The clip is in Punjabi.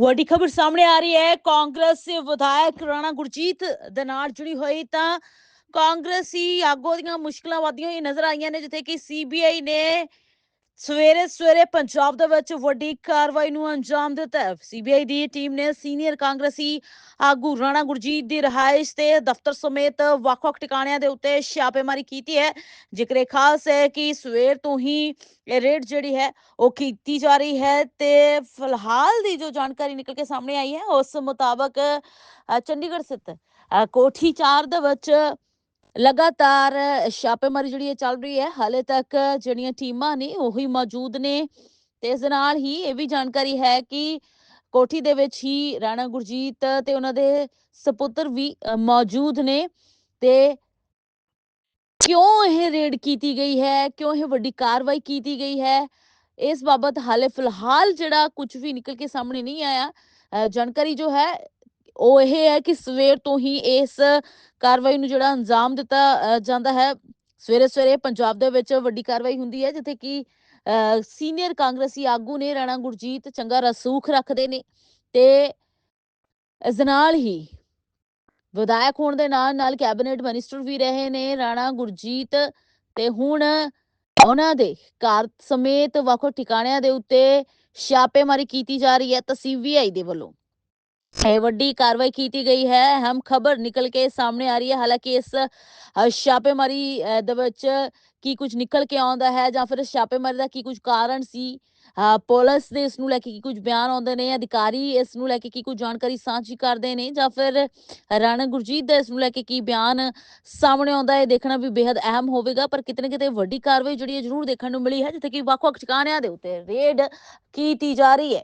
ਵੱਡੀ ਖਬਰ ਸਾਹਮਣੇ ਆ ਰਹੀ ਹੈ। ਕਾਂਗਰਸ ਵਿਧਾਇਕ ਰਾਣਾ ਗੁਰਜੀਤ ਦੇ ਨਾਲ ਜੁੜੀ ਹੋਈ ਤਾਂ ਕਾਂਗਰਸੀ ਆਗੂ ਦੀਆਂ ਮੁਸ਼ਕਲਾਂ ਵਧੀਆਂ ਹੋਈ ਨਜ਼ਰ ਆਈਆਂ ਨੇ, ਜਿੱਥੇ ਕਿ ਸੀਬੀਆਈ ਨੇ ਸਵੇਰੇ ਸਵੇਰੇ ਪੰਜਾਬ ਦੇ ਵਿੱਚ ਵੱਡੀ ਕਾਰਵਾਈ ਨੂੰ ਅੰਜਾਮ ਦਿੱਤਾ ਸੀਬੀਆਈ ਦੀ ਟੀਮ ਨੇ ਸੀਨੀਅਰ ਕਾਂਗਰਸੀ ਆਗੂ ਰਾਣਾ ਗੁਰਜੀਤ ਦੀ ਰਿਹਾਇਸ਼ ਤੇ ਦਫ਼ਤਰ ਸਮੇਤ ਵੱਖ-ਵੱਖ ਟਿਕਾਣਿਆਂ ਦੇ ਉੱਤੇ ਛਾਪੇਮਾਰੀ ਕੀਤੀ ਹੈ। ਜ਼ਿਕਰੇ ਖਾਸ ਹੈ ਕਿ ਸਵੇਰ ਤੋਂ ਹੀ ਇਹ ਰੇਡ ਜਿਹੜੀ ਹੈ ਉਹ ਕੀਤੀ ਜਾ ਰਹੀ ਹੈ ਤੇ ਫਿਲਹਾਲ ਦੀ ਜੋ ਜਾਣਕਾਰੀ ਨਿਕਲ ਕੇ ਸਾਹਮਣੇ ਆਈ ਹੈ ਉਸ ਮੁਤਾਬਕ ਚੰਡੀਗੜ੍ਹ ਸਥਿਤ ਅ, ਕੋਠੀ 4 ਦੇ ਵਿੱਚ ਲਗਾਤਾਰ ਛਾਪੇਮਾਰੀ ਜਿਹੜੀ ਹੈ ਚੱਲ ਰਹੀ ਹੈ, ਹਾਲੇ ਤੱਕ ਜਿਹੜੀਆਂ ਟੀਮਾਂ ਨੇ ਉਹੀ ਮੌਜੂਦ ਨੇ ਤੇ ਇਸ ਨਾਲ ਹੀ ਇਹ ਵੀ ਜਾਣਕਾਰੀ ਹੈ ਕਿ ਕੋਠੀ ਦੇ ਵਿੱਚ ਹੀ ਰਾਣਾ ਗੁਰਜੀਤ ਤੇ ਉਹਨਾਂ ਦੇ ਸਪੁੱਤਰ ਵੀ ਮੌਜੂਦ ਨੇ ਤੇ ਕਿਉਂ ਇਹ ਰੇਡ ਕੀਤੀ ਗਈ ਹੈ, ਕਿਉਂ ਇਹ ਵੱਡੀ ਕਾਰਵਾਈ ਕੀਤੀ ਗਈ ਹੈ, ਇਸ ਬਾਬਤ ਹਾਲੇ ਫਿਲਹਾਲ ਜਿਹੜਾ ਕੁਝ ਵੀ ਨਿਕਲ ਕੇ ਸਾਹਮਣੇ ਨਹੀਂ ਆਇਆ ਜਾਣਕਾਰੀ ਜੋ ਹੈ ਉਹ ਇਹ ਹੈ ਕਿ ਸਵੇਰ ਤੋਂ ਹੀ ਇਸ ਕਾਰਵਾਈ ਨੂੰ ਜਿਹੜਾ ਅੰਜਾਮ ਦਿੱਤਾ ਜਾਂਦਾ ਹੈ। ਸਵੇਰੇ ਸਵੇਰੇ ਪੰਜਾਬ ਦੇ ਵਿੱਚ ਵੱਡੀ ਕਾਰਵਾਈ ਹੁੰਦੀ ਹੈ, ਜਿੱਥੇ ਕਿ ਸੀਨੀਅਰ ਕਾਂਗਰਸੀ ਆਗੂ ਨੇ ਰਾਣਾ ਗੁਰਜੀਤ ਚੰਗਾ ਰਸੂਖ ਰੱਖਦੇ ਨੇ ਤੇ ਇਸ ਨਾਲ ਹੀ ਵਿਧਾਇਕ ਹੋਣ ਦੇ ਨਾਲ ਨਾਲ ਕੈਬਨਿਟ ਮਿਨਿਸਟਰ ਵੀ ਰਹੇ ਨੇ ਰਾਣਾ ਗੁਰਜੀਤ ਤੇ ਹੁਣ ਉਹਨਾਂ ਦੇ ਘਰ ਸਮੇਤ ਵੱਖ ਵੱਖ ਟਿਕਾਣਿਆਂ ਦੇ ਉੱਤੇ ਛਾਪੇਮਾਰੀ ਕੀਤੀ ਜਾ ਰਹੀ ਹੈ ਤਾਂ ਸੀਬੀਆਈ ਦੇ ਵੱਲੋਂ। ਵੱਡੀ ਕਾਰਵਾਈ ਕੀਤੀ ਗਈ ਹੈ। ਅਹਿਮ ਖਬਰ ਨਿਕਲ ਕੇ ਸਾਹਮਣੇ ਆ ਰਹੀ ਹੈ। ਹਾਲਾਂਕਿ ਇਸ ਛਾਪੇਮਾਰੀ ਦੇ ਵਿੱਚ ਕੀ ਕੁਝ ਨਿਕਲ ਕੇ ਆਉਂਦਾ ਹੈ ਜਾਂ ਫਿਰ ਇਸ ਛਾਪੇਮਾਰੀ ਦਾ ਕੀ ਕੁਝ ਕਾਰਨ ਸੀ? ਅ, ਪੁਲਿਸ ਦੇ ਇਸ ਨੂੰ ਲੈ ਕੇ ਕੀ ਕੁਝ ਬਿਆਨ ਆਉਂਦੇ ਨੇ? ਅਧਿਕਾਰੀ ਇਸ ਨੂੰ ਲੈ ਕੇ ਕੀ ਕੁਝ ਜਾਣਕਾਰੀ ਸਾਂਝੀ ਕਰਦੇ ਨੇ? ਜਾਂ ਫਿਰ ਰਾਣਾ ਗੁਰਜੀਤ ਦਾ ਇਸ ਨੂੰ ਲੈ ਕੇ ਕੀ ਬਿਆਨ ਸਾਹਮਣੇ ਆਉਂਦਾ ਹੈ? ਦੇਖਣਾ ਵੀ ਬੇहद ਅਹਿਮ ਹੋਵੇਗਾ ਪਰ ਕਿਤੇ ਨਾ ਕਿਤੇ ਵੱਡੀ ਕਾਰਵਾਈ ਜਿਹੜੀ ਹੈ ਜ਼ਰੂਰ ਦੇਖਣ ਨੂੰ ਮਿਲੀ ਹੈ ਜਿੱਥੇ ਕਿ ਵੱਖ-ਵੱਖ ਟਿਕਾਣਿਆਂ ਦੇ ਉੱਤੇ ਰੇਡ ਕੀਤੀ ਜਾ ਰਹੀ ਹੈ।